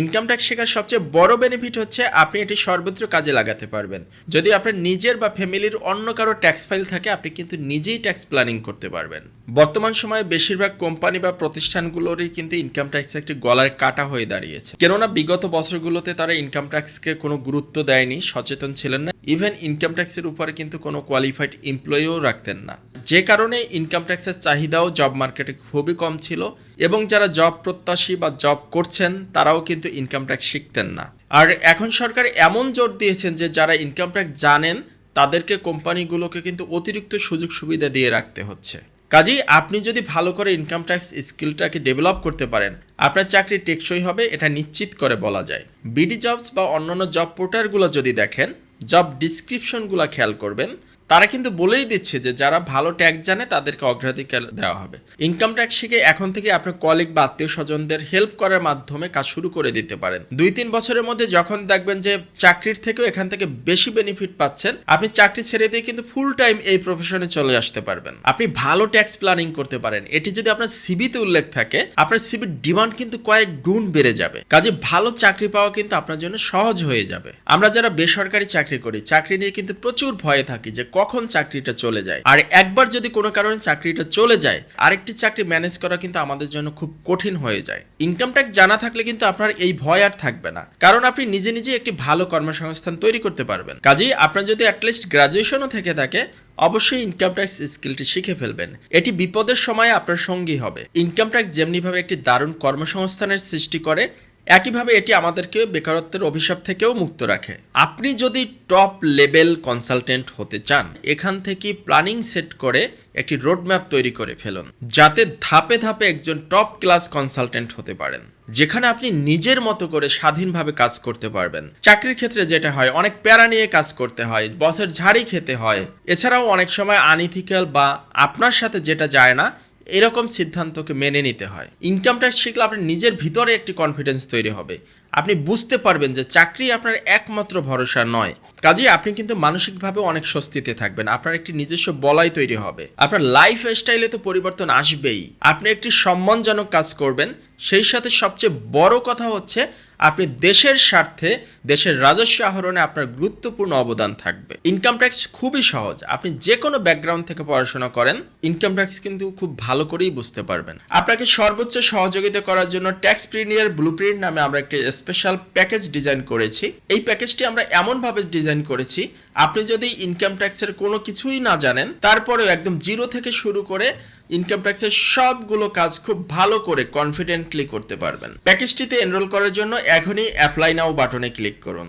Income tax শেখার সবচেয়ে বড় বেনিফিট হচ্ছে আপনি এটি সর্বত্র কাজে লাগাতে পারবেন। যদি আপনার নিজের বা ফ্যামিলির অন্য কারও ট্যাক্স ফাইল থাকে, আপনি কিন্তু নিজেই ট্যাক্স প্ল্যানিং করতে পারবেন। বর্তমান সময়ে বেশিরভাগ কোম্পানি বা প্রতিষ্ঠানগুলোরই কিন্তু ইনকাম ট্যাক্স একটি গলার কাটা হয়ে দাঁড়িয়েছে। কেননা বিগত বছরগুলোতে তারা ইনকাম ট্যাক্সকে কোনো গুরুত্ব দেয়নি, সচেতন ছিলেন না। ইভেন ইনকাম ট্যাক্সের উপরে কিন্তু কোনো কোয়ালিফাইড এমপ্লয়িও রাখতেন না। যে কারণে ইনকাম ট্যাক্সের চাহিদাও জব মার্কেটে খুবই কম ছিল এবং যারা জব প্রত্যাশী বা জব করছেন, তারাও কিন্তু ইনকাম ট্যাক্স শিখতেন না। আর এখন সরকার এমন জোর দিয়েছেন যে যারা ইনকাম ট্যাক্স জানেন, তাদেরকে কোম্পানিগুলোকে কিন্তু অতিরিক্ত সুযোগ সুবিধা দিয়ে রাখতে হচ্ছে। কাজেই আপনি যদি ভালো করে ইনকাম ট্যাক্স স্কিলটাকে ডেভেলপ করতে পারেন, আপনার চাকরি টেকসই হবে, এটা নিশ্চিত করে বলা যায়। বিডি জবস বা অন্যান্য জব পোর্টালগুলো যদি দেখেন জব ডিসক্রিপশনগুলো খেয়াল করবেন তারা কিন্তু বলেই দিচ্ছে যে যারা ভালো ট্যাক্স জানে তাদেরকে অগ্রাধিকার দেওয়া হবে। ইনকাম ট্যাক্স শিখে এখন থেকে আপনার কলিগ বা আত্মীয় স্বজনদের হেল্প করার মাধ্যমে কাজ শুরু করে দিতে পারেন। দুই তিন বছরের মধ্যে যখন দেখবেন যে চাকরির থেকেও এখান থেকে বেশি বেনিফিট পাচ্ছেন, আপনি চাকরি ছেড়ে দিয়ে কিন্তু ফুল টাইম এই প্রফেশনে চলে আসতে পারবেন। আপনি ভালো ট্যাক্স প্ল্যানিং করতে পারেন। এটি যদি আপনার সিবিতে উল্লেখ থাকে, আপনার সিবির ডিমান্ড কিন্তু কয়েক গুণ বেড়ে যাবে। কাজে ভালো চাকরি পাওয়া কিন্তু আপনার জন্য সহজ হয়ে যাবে। আমরা যারা বেসরকারি চাকরি করি, চাকরি নিয়ে কিন্তু প্রচুর ভয়ে থাকি যে কখন চাকরিটা চলে যায়? আর একবার যদি কোনো কারণে চাকরিটা চলে যায়, আরেকটি চাকরি ম্যানেজ করা কিন্তু আমাদের জন্য খুব কঠিন হয়ে যায়। ইনকাম ট্যাক্স জানা থাকলে কিন্তু আপনার এই ভয় আর থাকবে না। কারণ আপনি নিজে নিজে একটি ভালো কর্মসংস্থান তৈরি করতে পারবেন। কাজেই আপনার যদি অ্যাটলিস্ট গ্রাজুয়েশনও থেকে থাকে, অবশ্যই ইনকাম ট্যাক্স স্কিলটি শিখে ফেলবেন। এটি বিপদের সময় আপনার সঙ্গী হবে। ইনকাম ট্যাক্স যেমনিভাবে একটি দারুণ কর্মসংস্থানের সৃষ্টি করে একইভাবে এটি আমাদেরকে বেকারত্বের অভিশাপ থেকেও মুক্ত রাখে। আপনি যদি টপ লেভেল কনসালটেন্ট হতে চান, এখান থেকে প্ল্যানিং সেট করে একটি রোডম্যাপ তৈরি করে ফেলুন, যাতে ধাপে ধাপে একজন টপ ক্লাস কনসালটেন্ট হতে পারেন, যেখানে আপনি নিজের মতো করে স্বাধীনভাবে কাজ করতে পারবেন। চাকরির ক্ষেত্রে যেটা হয়, অনেক প্যারা নিয়ে কাজ করতে হয়, বসের ঝাড়ি খেতে হয়। এছাড়াও অনেক সময় আনইথিক্যাল বা আপনার সাথে যেটা যায় না এরকম সিদ্ধান্তকে মেনে নিতে হয়। ইনকাম ট্যাক্স শিখলে আপনার নিজের ভিতরে একটি কনফিডেন্স তৈরি হবে। আপনি বুঝতে পারবেন যে চাকরি আপনার একমাত্র ভরসা নয়। কাজেই আপনি কিন্তু মানসিকভাবে অনেক স্বস্তিতে থাকবেন। আপনার একটি নিজস্ব বলাই তৈরি হবে। আপনার লাইফ স্টাইলে তো পরিবর্তন আসবেই। আপনি একটি সম্মানজনক কাজ করবেন। সেই সাথে সবচেয়ে বড় কথা হচ্ছে, আপনি দেশের স্বার্থে, দেশের রাজস্ব আহরণে আপনার গুরুত্বপূর্ণ অবদান থাকবে। ইনকাম ট্যাক্স খুবই সহজ। আপনি যে কোনো ব্যাকগ্রাউন্ড থেকে পড়াশোনা করেন ইনকাম ট্যাক্স কিন্তু খুব ভালো করেই বুঝতে পারবেন। আপনাকে সর্বোচ্চ সহযোগিতা করার জন্য ট্যাক্স প্রিনিয়ার ব্লুপ্রিন্ট নামে আমরা একটি স্পেশাল প্যাকেজ ডিজাইন করেছি। এই প্যাকেজটি আমরা এমনভাবে ডিজাইন করেছি, আপনি যদি ইনকাম ট্যাক্সের কোনো কিছুই না জানেন, তারপরেও একদম জিরো থেকে শুরু করে ইনকাম ট্যাক্সের সবগুলো কাজ খুব ভালো করে কনফিডেন্টলি করতে পারবেন। প্যাকেজটিতে এনরোল করার জন্য এখনই অ্যাপ্লাই নাও বাটনে ক্লিক করুন।